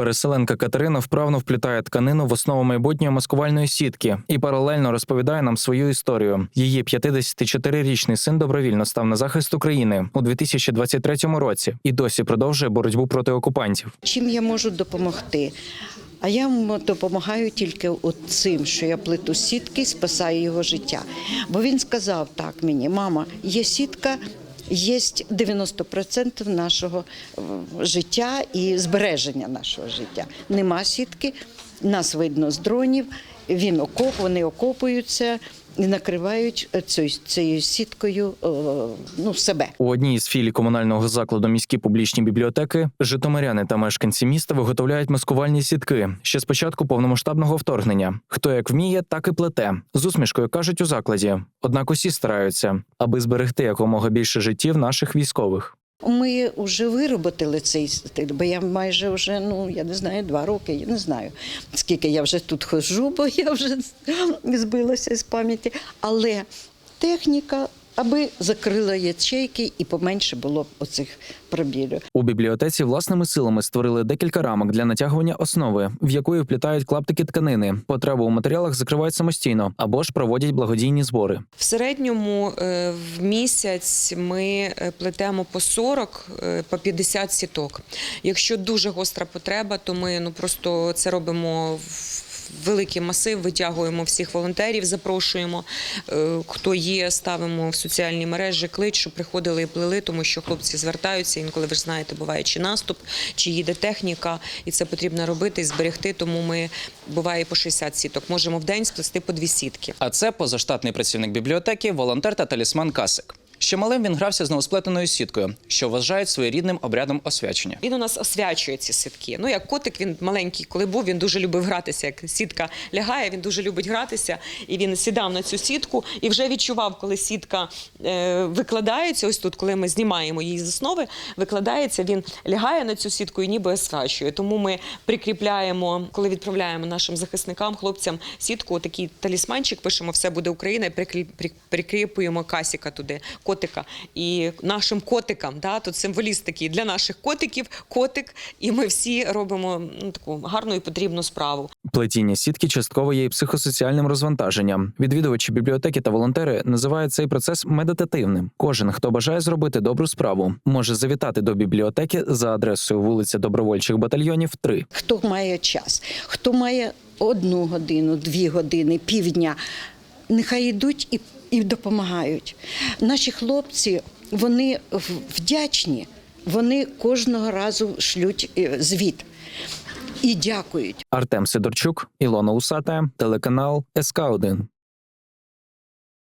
Переселенка Катерина вправно вплітає тканину в основу майбутньої маскувальної сітки і паралельно розповідає нам свою історію. Її 54-річний син добровільно став на захист України у 2023 році і досі продовжує боротьбу проти окупантів. Чим я можу допомогти? А я йому допомагаю тільки от цим, що я плету сітки, спасаю його життя. Бо він сказав так мені: мама, є сітка. Є 90% нашого е, життя і збереження нашого життя. Нема сітки, нас видно з дронів. Він окоп, вони окопуються і накривають цією, цією сіткою е, ну, себе. У одній із філій комунального закладу міські публічні бібліотеки житомиряни та мешканці міста виготовляють маскувальні сітки ще з початку повномасштабного вторгнення. Хто як вміє, так і плете. З усмішкою кажуть у закладі. Однак усі стараються, аби зберегти якомога більше життів наших військових. Ми вже вироботили цей стиль, бо я майже вже, ну я не знаю, два роки, я не знаю, скільки я вже тут хожу, бо я вже збилася з пам'яті. Але техніка, аби закрила ячейки і поменше було б оцих пробілів. У бібліотеці власними силами створили декілька рамок для натягування основи, в якої вплітають клаптики тканини. Потребу у матеріалах закривають самостійно або ж проводять благодійні збори. В середньому е, в місяць ми е, плетемо по 40, е, по 50 сіток. Якщо дуже гостра потреба, то ми ну просто це робимо в великий масив, витягуємо всіх волонтерів, запрошуємо. Е, Хто є, ставимо в соціальні мережі клич, щоб приходили і плели, тому що хлопці звертаються. Інколи ви ж знаєте, буває чи наступ, чи їде техніка, і це потрібно робити і зберегти. Тому ми буває по 60 сіток. Можемо в день сплести по дві сітки. А це позаштатний працівник бібліотеки, волонтер та талісман Касик. Ще малим він грався з новосплетеною сіткою, що вважають своєрідним обрядом освячення. Він у нас освячує ці сітки. Ну як котик, він маленький, коли був, він дуже любив гратися. Як сітка лягає, він дуже любить гратися. І він сідав на цю сітку і вже відчував, коли сітка е, викладається. Ось тут, коли ми знімаємо її з основи, викладається, він лягає на цю сітку і ніби освячує. Тому ми прикріпляємо, коли відправляємо нашим захисникам, хлопцям сітку, такий талісманчик, пишемо все буде Україна, і прикріпуємо касіка туди, котика. І нашим котикам, да, тут символіст такий для наших котиків, котик, і ми всі робимо ну, таку гарну і потрібну справу. Плетіння сітки частково є і психосоціальним розвантаженням. Відвідувачі бібліотеки та волонтери називають цей процес медитативним. Кожен, хто бажає зробити добру справу, може завітати до бібліотеки за адресою вулиця Добровольчих батальйонів 3. Хто має час, хто має одну годину, дві години, півдня, нехай йдуть і, і допомагають. Наші хлопці вони вдячні, вони кожного разу шлють е, звіт і дякують. Артем Сидорчук, Ілона Усата, телеканал СК 1